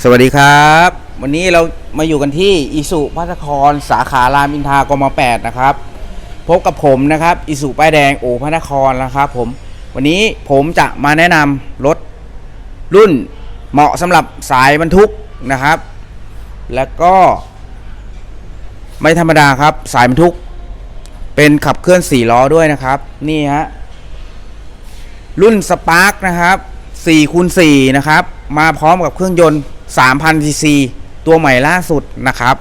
สวัสดีครับ วันนี้เรามาอยู่กันที่อิสุพัทครสาขารามอินทากม8นะครับ พบกับผมนะครับอิสุป้ายแดงโอพัทครนะครับผมวันนี้ผมจะมาแนะนำรถรุ่นเหมาะสำหรับสายบรรทุกนะครับ แล้วก็ไม่ธรรมดาครับสายบรรทุก เป็นขับเคลื่อน4ล้อด้วยนะครับ นี่ฮะรุ่นสปาร์กนะครับ4คูณ4นะครับ มาพร้อมกับเครื่องยนต์ 3,000ซีซีตัวใหม่ล่าสุดนะครับ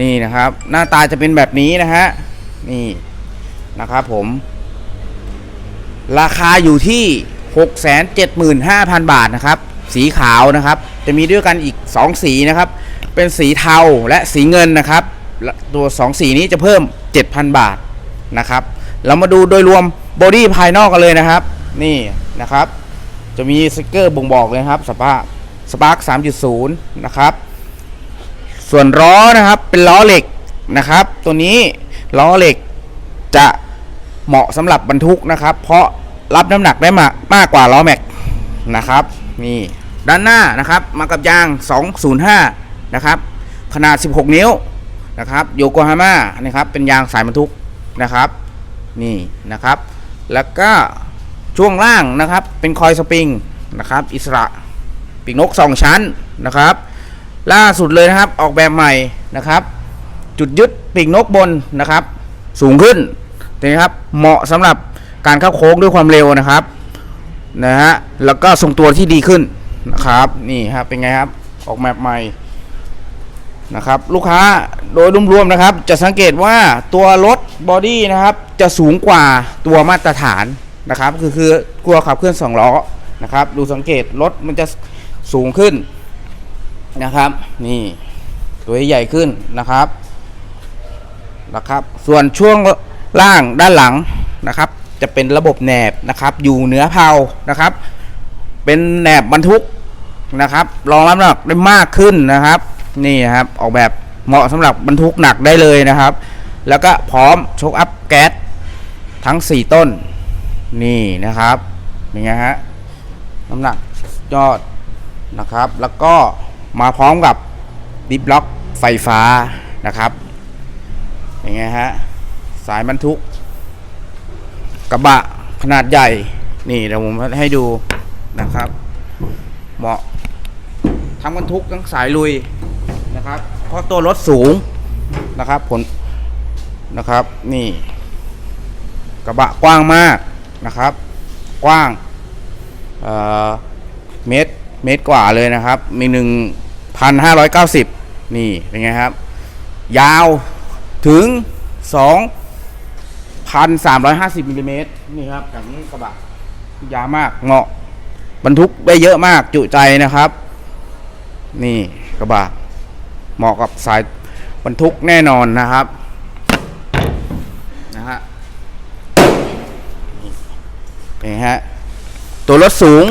นี่นะครับ หน้าตาจะเป็นแบบนี้นะฮะ นี่นะครับผม ราคาอยู่ที่ 675,000 บาทนะครับ สีขาวนะครับ จะมีด้วยกันอีก 2 สีนะครับ เป็นสีเทาและสีเงินนะครับ ตัว 2 สีนี้จะเพิ่ม 7,000 บาทนะครับ เรามาดูโดยรวมบอดี้ภายนอกกันเลยนะครับ นี่นะครับ จะมีสติกเกอร์บ่งบอกเลยนะครับสปาส ปาร์ค3.0 นะครับ ส่วนล้อนะครับเป็นล้อเหล็กนะครับ ตัวนี้ล้อเหล็กจะเหมาะสำหรับบรรทุกนะครับ เพราะรับน้ำหนักได้มากมากกว่าล้อแม็กนะครับนี่ด้านหน้านะครับมากับยาง 205 นะครับ ขนาด 16 นิ้วนะครับโยโกฮาม่านะครับเป็นยางสายบรรทุกนะครับนี่นะครับ แล้วก็ช่วงล่างนะครับเป็นคอยสปริงนะครับ อิสระ ปีกนก 2 ชั้นนะครับ ล่าสุดเลยนะครับออกแบบใหม่นะครับ จุดยึดปีกนกบนนะครับ สูงขึ้นนะครับเหมาะสำหรับการเข้าโค้งด้วยความเร็วนะครับนะฮะแล้วก็ทรงตัวที่ดีขึ้นนะครับนี่ครับเป็นไงครับออกแบบใหม่นะครับลูกค้าโดยรวมๆนะครับ จะสังเกตว่าตัวรถบอดี้นะครับจะสูงกว่าตัวมาตรฐานนะครับ คือคือกลัวขับเคลื่อนสองล้อนะครับ ดูสังเกตรถมันจะ สูงขึ้นนะครับ นี่ตัวใหญ่ขึ้นนะครับนะครับ ส่วนช่วงล่างด้านหลังนะครับ จะเป็นระบบแหนบนะครับ อยู่เหนือเพลานะครับ เป็นแหนบบรรทุกนะครับ รองรับน้ำหนักได้มากขึ้นนะครับ นี่นะครับออกแบบเหมาะสำหรับบรรทุกหนักได้เลยนะครับ แล้วก็พร้อมชกอัพแก๊สทั้ง 4 ต้น นี่นะครับเป็นไงฮะน้ำหนักยอด นะครับ แล้วก็มาพร้อมกับดิฟล็อกไฟฟ้านะครับอย่างไงฮะสายบรรทุก กระบะขนาดใหญ่ นี่เดี๋ยวผมให้ดูนะครับ เหมาะทั้งบรรทุกทั้งสายลุยนะครับเพราะตัวรถสูงนะครับผลนะครับนี่ กระบะกว้างมากนะครับ กว้างเอ่อเมตร เมตรกว่าเลยนะครับ มีหนึ่งพันห้าร้อยเก้าสิบนี่เป็นไงครับ ยาวถึงสองพันสามร้อยห้าสิบมิลลิเมตรนี่ครับจากนี้กระบะยาวมากเงาะบรรทุกได้เยอะมากจุใจนะครับ นี่กระบะเหมาะกับสายบรรทุกแน่นอนนะครับนะฮะนี่เป็นฮะตัวรถสูง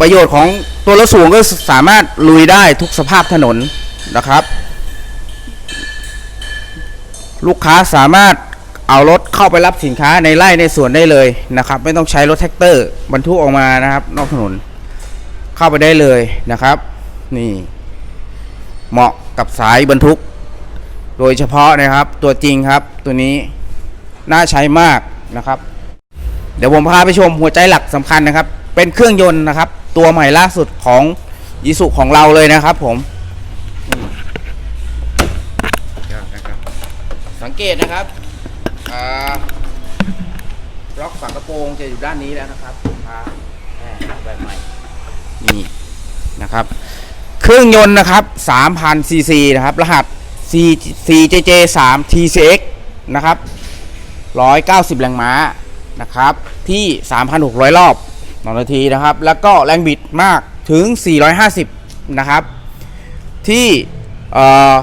ประโยชน์ของตัวรถสูงก็สามารถลุยได้ทุกสภาพถนนนะครับ ลูกค้าสามารถเอารถเข้าไปรับสินค้าในไร่ในสวนได้เลยนะครับ ไม่ต้องใช้รถแท็กเตอร์บรรทุกออกมานะครับ นอกถนนเข้าไปได้เลยนะครับ นี่ เหมาะกับสายบรรทุก โดยเฉพาะนะครับ ตัวจริงครับ ตัวนี้น่าใช้มากนะครับ เดี๋ยวผมพาไปชมหัวใจหลักสำคัญนะครับ เป็นเครื่องยนต์นะครับ ตัวใหม่ล่าสุดของยิสุของเราเลยนะครับผม สังเกตนะครับล็อกฝากระโปรงจะอยู่ด้านนี้แล้วนะครับลูกค้าแบบใหม่นี่นะครับ เครื่องยนต์นะครับ3,000ซีซีนะครับ รหัส 4JJ 3 TCX นะครับ190 แรงม้านะครับ ที่ 3,600 รอบ ต่อนาทีนะครับ แล้วก็แรงบิดมากถึง 450 นะครับ ที่เอ่อ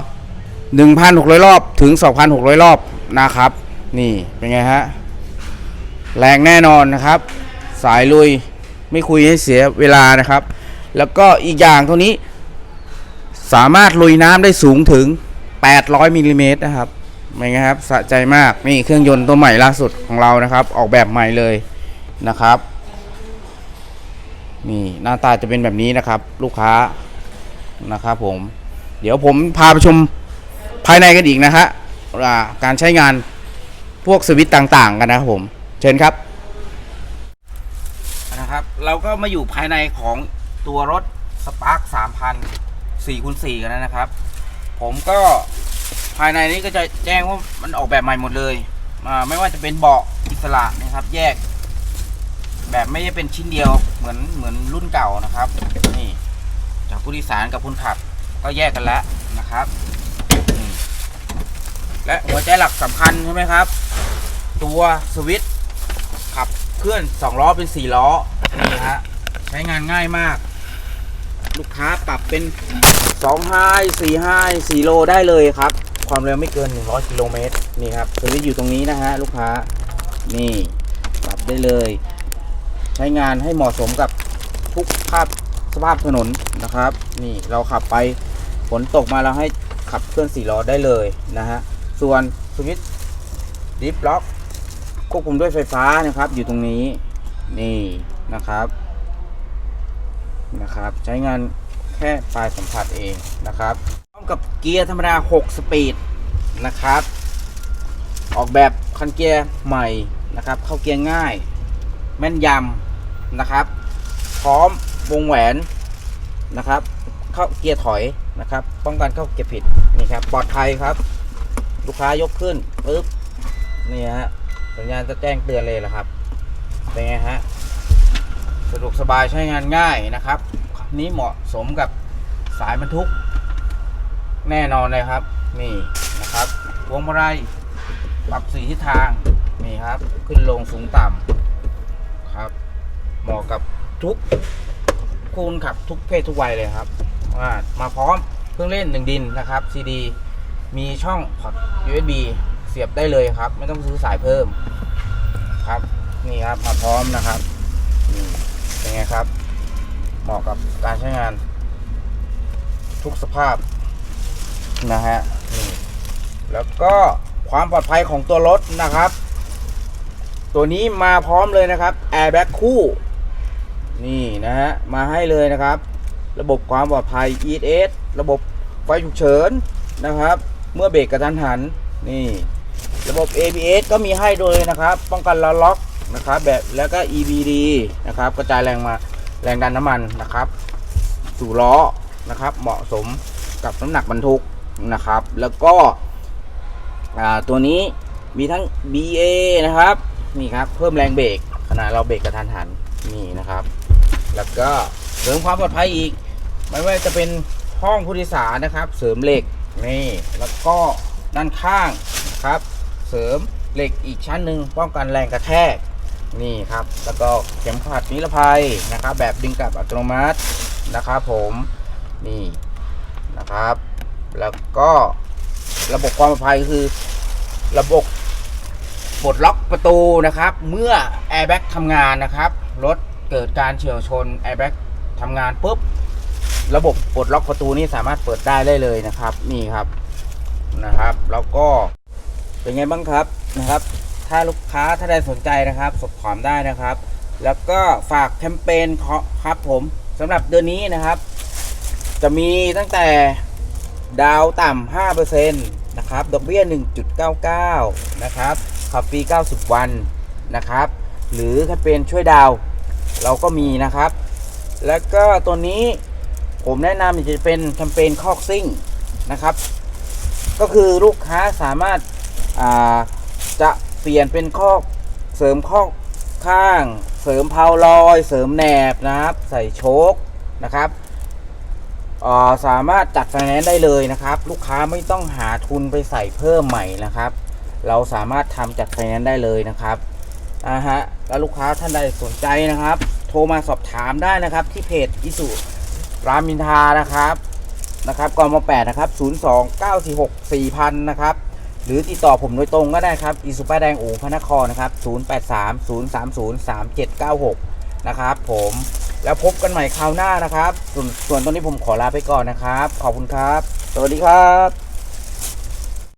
1,600 รอบถึง 2,600 รอบนะครับ นี่เป็นไงฮะ แรงแน่นอนนะครับ สายลุยไม่คุยให้เสียเวลานะครับ แล้วก็อีกอย่างตัวนี้ สามารถลุยน้ำได้สูงถึง 800มิลลิเมตรนะครับเป็นไงครับสะใจมากนี่เครื่องยนต์ตัวใหม่ล่าสุดของเรานะครับ ออกแบบใหม่เลยนะครับ นี่หน้าตาจะเป็นแบบนี้นะครับ ลูกค้านะครับผม เดี๋ยวผมพาไปชมภายในกันอีกนะฮะการใช้งานพวกสวิตต่าง ๆ กันนะครับผม เชิญครับนะครับ เราก็มาอยู่ภายในของตัวรถสปาร์ค3,000 4คูณ4กันนะครับ ผมก็ภายในนี้ก็จะแจ้งว่ามันออกแบบใหม่หมดเลย ไม่ว่าจะเป็นเบาะอิสระนะครับ แยก แบบไม่ได้เป็นชิ้นเดียวเหมือนเหมือนรุ่นเก่านะครับ นี่ จากผู้โดยสารกับคนขับก็แยกกันแล้วนะครับและหัวใจหลักสำคัญใช่ไหมครับ ตัวสวิตช์ขับเคลื่อน 2 ล้อเป็น 4 ล้อ นี่ฮะ ใช้งานง่ายมาก ลูกค้าปรับเป็น2ไฮ4ไฮ4โลได้เลยครับ ความเร็วไม่เกิน 100 กิโลเมตรนี่ครับสวิตช์อยู่ตรงนี้นะฮะ ลูกค้า นี่ ปรับได้เลย ใช้งานให้เหมาะสมกับทุกภาพสภาพถนนนะครับ นี่เราขับไปฝนตกมาเราให้ขับเคลื่อนสี่ล้อได้เลยนะฮะส่วนสวิตช์ดิฟล็อกควบคุมด้วยไฟฟ้านะครับ อยู่ตรงนี้นี่นะครับนะครับ ใช้งานแค่ปลายสัมผัสเองนะครับพร้อมกับเกียร์ธรรมดา 6 สปีดนะครับ ออกแบบคันเกียร์ใหม่นะครับ เข้าเกียร์ง่าย แม่นยำ นะครับพร้อมวงแหวนนะครับ เข้าเกียร์ถอยนะครับ ป้องกันเข้าเกียร์ผิดนี่ครับปลอดภัยครับ ลูกค้ายกขึ้นปึ๊บนี่ฮะสัญญาณจะแจ้งเตือนเลยละครับเป็นไงฮะสะดวกสบายใช้งานง่ายนะครับ นี้เหมาะสมกับสายบรรทุก แน่นอนเลยครับ นี่นะครับ วงมาลัยปรับสีทิศทาง นี่ครับ ขึ้นลงสูงต่ำ เหมาะกับทุกคูณขับทุกเพศทุกวัยเลยครับว่ามาพร้อมเครื่องเล่นหนึ่งดินนะครับ CD มีช่องพอร์ต USB เสียบได้เลยครับ ไม่ต้องซื้อสายเพิ่มครับ นี่ครับมาพร้อมนะครับนี่เป็นไงครับ เหมาะกับการใช้งาน ทุกสภาพนะฮะนี่แล้วก็ความปลอดภัยของตัวรถนะครับ ตัวนี้มาพร้อมเลยนะครับ Airbag คู่ นี่นะฮะ มาให้เลยนะครับ ระบบความปลอดภัย ESS ระบบไฟฉุกเฉินนะครับ เมื่อเบรกกระทันหันนี่ระบบ ABS ก็มีให้ด้วยนะครับ ป้องกันล้อล็อกนะครับ แบบแล้วก็ EBD นะครับ กระจายแรงมาแรงดันน้ำมันนะครับ สู่ล้อนะครับ เหมาะสมกับน้ำหนักบรรทุกนะครับ แล้วก็ตัวนี้มีทั้ง BA นะครับ นี่ครับ เพิ่มแรงเบรกขณะเราเบรกกระทันหันนี่นะครับ แล้วก็เสริมความปลอดภัยอีก ไม่ว่าจะเป็นห้องผู้โดยสารนะครับ เสริมเหล็กนี่แล้วก็ด้านข้างนะครับ เสริมเหล็กอีกชั้นหนึ่งป้องกันแรงกระแทกนี่ครับ แล้วก็เข็มขัดนิรภัยนะครับ แบบดึงกลับอัตโนมัตินะครับผมนี่นะครับ แล้วก็ระบบความปลอดภัยคือระบบปลดล็อกประตูนะครับ เมื่อแอร์แบ็กทำงานนะครับรถ เกิดการเฉียวชนแอร์แบ็กทำงานปุ๊บ ระบบปลดล็อกประตูนี้สามารถเปิดได้ได้เลยนะครับ นี่ครับนะครับแล้วก็เป็นไงบ้างครับนะครับ ถ้าลูกค้าถ้าใดสนใจนะครับ สอบถามได้นะครับ แล้วก็ฝากแคมเปญครับผมสำหรับเดือนนี้นะครับ จะมีตั้งแต่ดาวต่ำ5%นะครับ ดอกเบี้ย 1.99 นะครับขับฟรี 90 วันนะครับ หรือแคมเปญช่วยดาว เราก็มีนะครับ แล้วก็ตัวนี้ผมแนะนำจะเป็นแคมเปญคอกซิ่งนะครับ ก็คือลูกค้าสามารถาจะเปลี่ยนเป็นคอกเสริมคอกข้าง เสริมเพาลอย เสริมแหนบนะครับ ใส่โชคนะครับาสามารถจัดไฟแนนซ์ได้เลยนะครับ ลูกค้าไม่ต้องหาทุนไปใส่เพิ่มใหม่นะครับ เราสามารถทำจัดไฟแนนซ์ได้เลยนะครับอ่าฮะแล้วลูกค้าท่านใดสนใจนะครับ ทรมาสอบถามได้นะครับ ที่เพจอิสุรามอินทานะครับนะครับกม8นะครับ02 946 4000นะครับหรือติดต่อผมโดยตรงก็ได้ครับอิสุป้าแดงอูพระนครนะครับ083 030 3796นะครับผมแล้วพบกันใหม่คราวหน้านะครับ ส่วนส่วนตอนนี้ผมขอลาไปก่อนนะครับ ขอบคุณครับ สวัสดีครับ